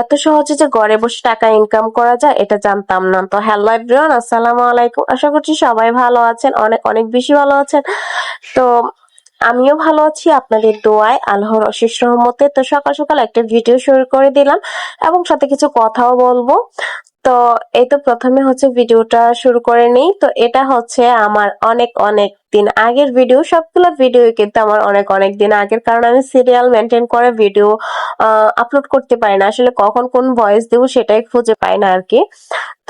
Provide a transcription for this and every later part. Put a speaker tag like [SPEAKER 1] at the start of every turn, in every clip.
[SPEAKER 1] এত সহজে যে ঘরে বসে টাকা ইনকাম করা যায়, এটা জানতাম না। তো হ্যালো এভরিওয়ান আসসালামু আলাইকুম। আশা করছি সবাই ভালো আছেন, অনেক অনেক বেশি ভালো আছেন। তো আমিও ভালো আছি, আপনাদের দোয়ায়, আল্লাহর অশেষ রহমতে। তো সকাল সকাল একটা ভিডিও শুরু করে দিলাম এবং সাথে কিছু কথাও বলব। তো এই তো প্রথমে হচ্ছে ভিডিওটা শুরু করে নিই। তো এটা হচ্ছে আমার অনেক অনেক দিন আগের ভিডিও সবগুলো ভিডিও কিন্তু আমার অনেক অনেক দিন আগের। কারণ আমি সিরিয়াল মেনটেন করে ভিডিও আপলোড করতে পারি না। আসলে কখন কোন ভয়েস দেবো সেটাই খুঁজে পাই না আর কি।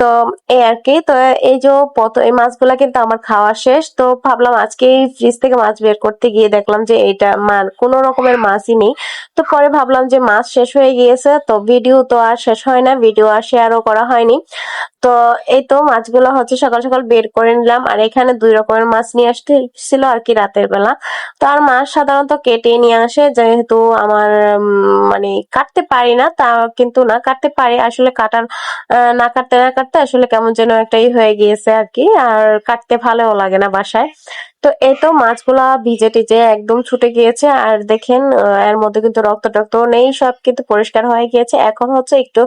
[SPEAKER 1] তো, এই আর কি। তো, এই যে পত, এই মাছগুলা কিন্তু আমার খাওয়া শেষ। তো, ভাবলাম আজকে ফ্রিজ থেকে মাছ বের করতে গিয়ে দেখলাম যে এটা মার, কোনো রকমের মাছই নেই। তো, পরে ভাবলাম যে মাছ শেষ হয়ে গিয়েছে। তো ভিডিও তো আর শেষ হয় না। ভিডিও আর শেয়ারও করা হয়নি। তো এই তো মাছগুলো হচ্ছে সকাল সকাল বের করে নিলাম। আর এখানে দুই রকমের মাছ নিয়ে আসতে ছিল আর কি রাতের বেলা। তো আর মাছ সাধারণত কেটে নিয়ে আসে, যেহেতু আমার মানে কাটতে পারি না, তা কিন্তু না, কাটতে পারি। আসলে কাটার না কাটতে না কাটতে আসলে কেমন যেন একটাই হয়ে গিয়েছে আর কি। আর কাটতে ভালোও লাগে না বাসায়। তো এই তো মাছগুলা ভিজে টিজে একদম ছুটে গিয়েছে, আর দেখেন এর মধ্যে কিন্তু রক্ত টক্ত নেই, সব কিন্তু পরিষ্কার হয়ে গিয়েছে। এখন হচ্ছে একটু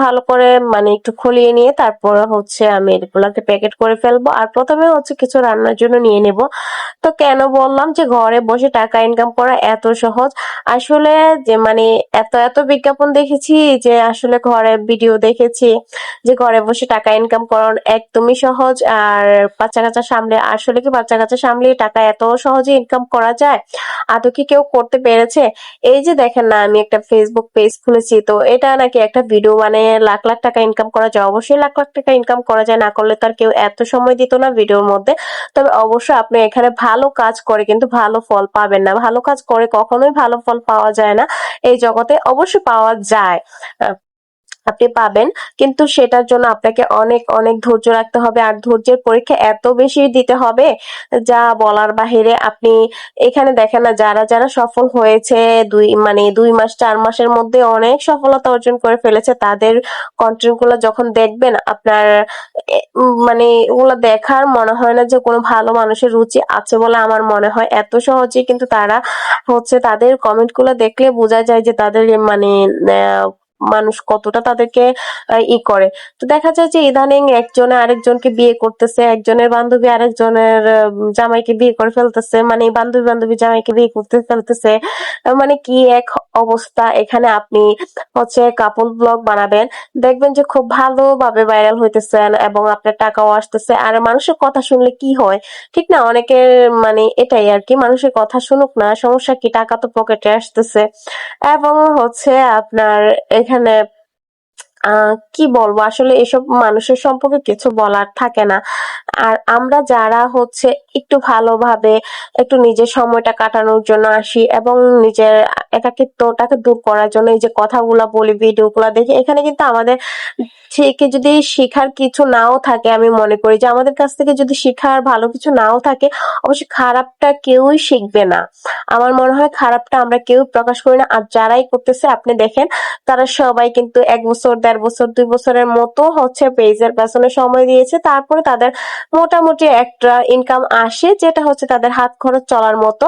[SPEAKER 1] ভালো করে মানে একটু খুলিয়ে নিয়ে তারপর হচ্ছে আমি এগুলাকে প্যাকেট করে ফেলব। আর প্রথমে হচ্ছে কিছু রান্নার জন্য নিয়ে নেব। তো কেন বললাম যে ঘরে বসে টাকা ইনকাম করা এত সহজ। আসলে যে মানে এত এত বিজ্ঞাপন দেখেছি যে, আসলে ঘরে ভিডিও দেখেছি যে, ঘরে বসে টাকা ইনকাম করার একদমই সহজ। আর বাচ্চা কাচ্চা সামলে আসলে কি বাচ্চা কাচ্চা সামলিয়ে টাকা এত সহজে ইনকাম করা যায়? আদৌ কি কেউ করতে পেরেছে? এই যে দেখেন না, আমি একটা ফেসবুক পেজ খুলেছি, তো এটা নাকি একটা ভিডিও মানে লাখ লাখ টাকা ইনকাম করা যায়? অবশ্যই লাখ লাখ টাকা ইনকাম করা যায়, না করলে তার কেউ এত সময় দিত না ভিডিওর মধ্যে। তবে অবশ্যই আপনি এখানে ভালো কাজ করে কিন্তু ভালো ফল পাবেন না। ভালো কাজ করে কখনোই ভালো ফল পাওয়া যায় না। এই জগতে অবশ্যই পাওয়া যায়। আপনি পাবেন। কিন্তু সেটার জন্য আপনাকে অনেক অনেক ধৈর্য রাখতে হবে। আর ধৈর্যের পরীক্ষা এত বেশি দিতে হবে যা বলার বাহিরে আপনি এখানে দেখেন না, যারা যারা সফল হয়েছে দুই মানে দুই মাস, চার মাসের মধ্যে অনেক সফলতা অর্জন করে ফেলেছে, তাদের কন্টেন্টগুলো যখন দেখবেন, আপনার মানে ওগুলো দেখার মনে হয় না যে কোনো ভালো মানুষের রুচি আছে বলে আমার মনে হয়। এত সহজে কিন্তু তারা হচ্ছে তাদের কমেন্টগুলো দেখলে বোঝা যায় যে তাদের মানে মানুষ কতটা তাদেরকে ই করে। তো দেখা যায় যে ইদানিং একজনে আরেকজনকে বিয়ে করতেছে, একজনের বান্ধবী আরেকজনের জামাইকে বিয়ে করে ফেলতেছে মানে বান্ধবী বান্ধবী জামাইকে বিয়ে করতে ফেলতেছে। মানে কি এক অবস্থা। এখানে আপনি হচ্ছে কাপল ব্লগ বানাবেন। দেখবেন যে খুব ভালোভাবে ভাইরাল হইতেছেন এবং আপনার টাকাও আসতেছে। আর মানুষের কথা শুনলে কি হয়? ঠিক না? অনেকের মানে এটাই আর কি, মানুষের কথা শুনুক না, সমস্যা কি? টাকা তো পকেটে আসতেছে। এবং হচ্ছে আপনার এখানে কি বলব? আসলে এসব মানুষের সম্পর্কে কিছু বলার থাকে না। আর আমরা যারা হচ্ছে একটু ভালোভাবে একটু নিজের সময়টা কাটানোর জন্য আসি এবং নিজের একাকিত্বটাকে দূর করার জন্য এই যে কথাগুলা বলি, ভিডিওগুলো দেখি, এখানে কিন্তু আমাদের থেকে যদি শিখার কিছু নাও থাকে আমি মনে করি যে আমাদের কাছ থেকে যদি শিখার ভালো কিছু নাও থাকে, অবশ্যই খারাপটা কেউই শিখবে না। আমার মনে হয় খারাপটা আমরা কেউ প্রকাশ করি না। আর যারাই করতেছে, আপনি দেখেন, তারা সবাই কিন্তু এক বছর, দেড় বছর, দুই বছরের মতো হচ্ছে পেজের পেছনে সময় দিয়েছে। তারপরে তাদের মোটামুটি একটা ইনকাম আসে, যেটা হচ্ছে তাদের হাত খরচ চলার মতো।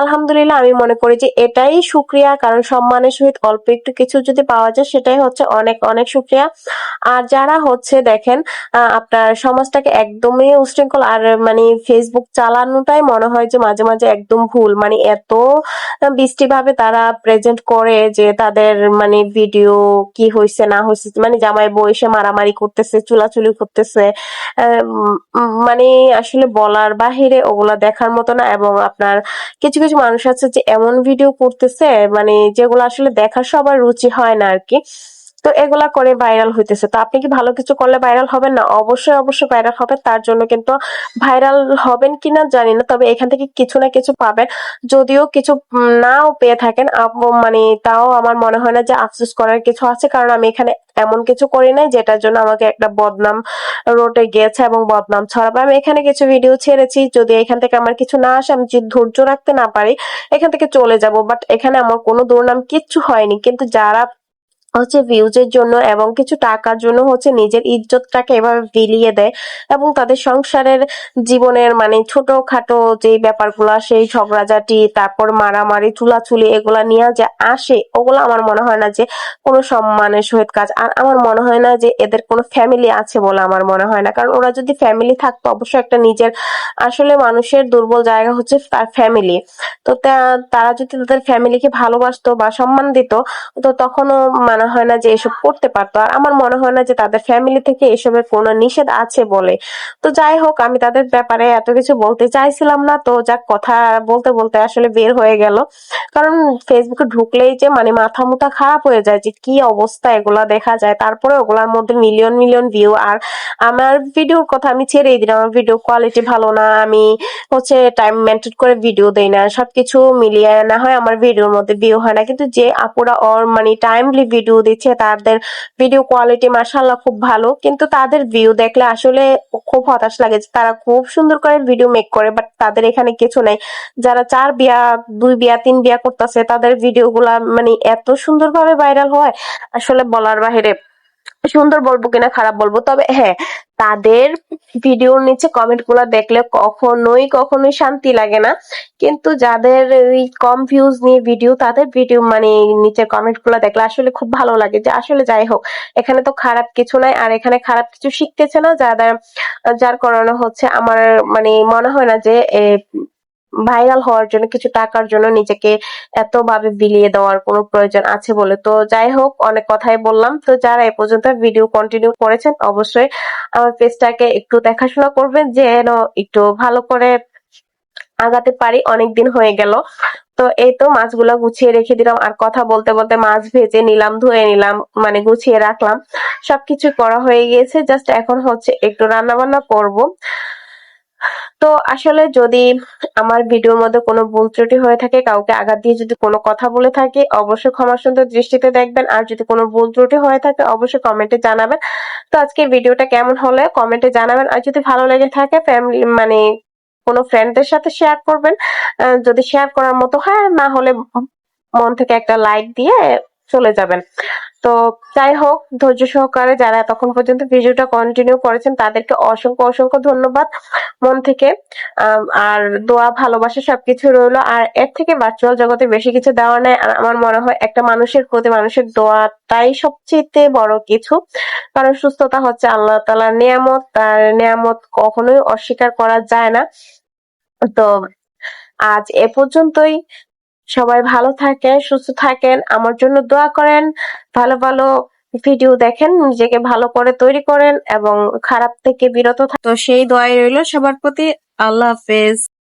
[SPEAKER 1] আলহামদুলিল্লাহ, আমি মনে করি যে এটাই সুক্রিয়া, কারণ সম্মানের সহিত অল্প একটু কিছু যদি পাওয়া যায়, সেটাই হচ্ছে অনেক অনেক সুক্রিয়া। আর যারা হচ্ছে দেখেন আপনার সমাজটাকে একদমই উশৃঙ্খল, আর মানে ফেসবুক চালানোটাই মনে হয় যে মাঝে মাঝে একদম ভুল। মানে এত বৃষ্টি ভাবে তারা প্রেজেন্ট করে যে তাদের মানে ভিডিও কি হয়েছে না হয়েছে মানে জামাই বয়সে মারামারি করতেছে, চুলাচুলি করতেছে মানে আসলে বলার বাহিরে ওগুলা দেখার মতো না এবং আপনার কিছু কিছু মানুষ আছে যে এমন ভিডিও করতেছে মানে যেগুলো আসলে দেখার সবার রুচি হয় না আর কি। তো এগুলা করে ভাইরাল হইতেছে। তো আপনি কি ভালো কিছু করলে ভাইরাল হবেন না? অবশ্যই অবশ্যই ভাইরাল হবে। তার জন্য কিন্তু ভাইরাল হবেন কিনা জানি না, তবে এখান থেকে কিছু না কিছু পাবেন। যদিও কিছু নাও পেয়ে থাকেন। মানে তাও আমার মনে হয় না যে আফসোস করার কিছু আছে, কারণ আমি এখানে এমন কিছু করি নাই যেটার জন্য আমাকে একটা বদনাম রোটে গিয়েছে এবং বদনাম ছড়াবে। আমি এখানে কিছু ভিডিও ছেড়েছি। যদি এখান থেকে আমার কিছু না আসে, আমি ধৈর্য রাখতে না পারি, এখান থেকে চলে যাব। বাট এখানে আমার কোনো দুর্নাম কিচ্ছু হয়নি। কিন্তু যারা হচ্ছে ভিউজের জন্য এবং কিছু টাকার জন্য হচ্ছে নিজের ইজ্জতটাকে এভাবে বিলিয়ে দেয় এবং তাদের সংসারের জীবনের মানে ছোটখাটো যে ব্যাপারগুলো, সেই ঝগড়াঝাটি, তারপর মারামারি, চুলাচুলি এগুলা নিয়ে যে আসে, ওগুলো আমার মনে হয় না যে কোনো সম্মানের সহিত কাজ। আর আমার মনে হয় না যে এদের কোনো ফ্যামিলি আছে বলে আমার মনে হয় না। কারণ ওরা যদি ফ্যামিলি থাকতো, অবশ্যই একটা নিজের আসলে মানুষের দুর্বল জায়গা হচ্ছে তার ফ্যামিলি তো তারা যদি তাদের ফ্যামিলিকে ভালোবাসতো বা সম্মান দিত, তো তখনও মনে হয় না যে এসব করতে পারতো। আর আমার মনে হয় না যে তাদের ফ্যামিলি থেকে এসবের কোনো নিষেধ আছে বলে। তো যাই হোক, আমি তাদের ব্যাপারে এত কিছু বলতে চাইছিলাম না। তো যাক, কথা বলতে বলতে আসলে বের হয়ে গেল। কারণ ফেসবুকে ঢুকলেই যে মানে মাথা মুথা খারাপ হয়ে যায় যে কি অবস্থা এগুলা দেখা যায়। তারপরে ওগুলার মধ্যে মিলিয়ন মিলিয়ন ভিউ আর আমার ভিডিওর কথা আমি ছেড়েই দিলাম। আমার ভিডিও কোয়ালিটি ভালো না। আমি হচ্ছে টাইম মেনটেন করে ভিডিও দেই না। সবকিছু মিলিয়ে না হয় আমার ভিডিওর মধ্যে ভিউ হয় না। কিন্তু যে আপুরা অর মানে টাইমলি ভিডিও দিচ্ছে, তাদের ভিডিও কোয়ালিটি মাশাআল্লাহ খুব ভালো। কিন্তু তাদের ভিউ দেখলে আসলে খুব হতাশ লাগে যে তারা খুব সুন্দর করে ভিডিও মেক করে বাট তাদের এখানে কিছু নাই। যারা চার বিয়া, দুই বিয়া, তিন বিয়া করতেছে, তাদের ভিডিও গুলা মানে এত সুন্দরভাবে ভাইরাল হয়, আসলে বলার বাহিরে সুন্দর বলব কিনা খারাপ বলব, তবে হ্যাঁ তাদের ভিডিওর নিচে কমেন্টগুলা দেখলে কখনোই কখনোই শান্তি লাগে না। কিন্তু যাদের ওই কম ভিউজ নিয়ে ভিডিও তাদের ভিডিও মানে নিচে কমেন্টগুলা দেখলে আসলে খুব ভালো লাগে যে আসলে যাই হোক, এখানে তো খারাপ কিছু নাই আর এখানে খারাপ কিছু শিখতেছে না, যাদের, যার কারণে হচ্ছে আমার মানে মনে হয় না যে ভাইরাল হওয়ার জন্য, কিছু টাকার জন্য নিজেকে এত ভাবে বিলিয়ে দেওয়ার কোনো প্রয়োজন আছে বলে। তো যাই হোক, অনেক কথাই বললাম। তো যারা এ পর্যন্ত ভিডিও কন্টিনিউ করেছেন, অবশ্যই আমার পেজটাকে একটু দেখাশোনা করবেন, যেন একটু ভালো করে আগাতে পারি। অনেকদিন হয়ে গেল। তো এই তো মাছগুলো গুছিয়ে রেখে দিলাম। আর কথা বলতে বলতে মাছ ভেজে নিলাম, ধুয়ে নিলাম মানে গুছিয়ে রাখলাম। সবকিছু করা হয়ে গিয়েছে। জাস্ট এখন হচ্ছে একটু রান্না বান্না করব। তো আসলে যদি আমার ভিডিওর মধ্যে কোনো ভুল ত্রুটি হয়ে থাকে, কাউকে আঘাত দিয়ে যদি কোনো কথা বলে থাকে, অবশ্যই ক্ষমা সুন্দর দৃষ্টিতে দেখবেন। আর যদি কোনো ভুল ত্রুটি হয়ে থাকে, অবশ্যই কমেন্টে জানাবেন। তো আজকে ভিডিওটা কেমন হলে, কমেন্টে জানাবেন। আর যদি ভালো লেগে থাকে ফ্যামিলি মানে কোনো ফ্রেন্ডদের সাথে শেয়ার করবেন। যদি শেয়ার করার মতো হয়, না হলে মন থেকে একটা লাইক দিয়ে চলে যাবেন। তো যাই হোক, ধৈর্য সহকারে যারা এতক্ষণ পর্যন্ত ভিডিওটা কন্টিনিউ করেছেন, তাদেরকে অসংখ্য অসংখ্য ধন্যবাদ মন থেকে। আর দোয়া, ভালোবাসা সবকিছু রইল। আর এর থেকে ভার্চুয়াল জগতে বেশি কিছু দেওয়া নেই। আর আমার মনে হয় একটা মানুষের প্রতি মানুষের দোয়াটাই সবচেয়ে বড় কিছু। কারণ সুস্থতা হচ্ছে আল্লাহ তালার নিয়ামত। আর নিয়ামত কখনোই অস্বীকার করা যায় না। তো আজ এ পর্যন্তই। সবাই ভালো থাকেন, সুস্থ থাকেন, আমার জন্য দোয়া করেন, ভালো ভালো ভিডিও দেখেন, নিজেকে ভালো করে তৈরি করেন এবং খারাপ থেকে বিরত থাকেন তো সেই দোয়াই রইল সবার প্রতি। আল্লাহ হাফেজ।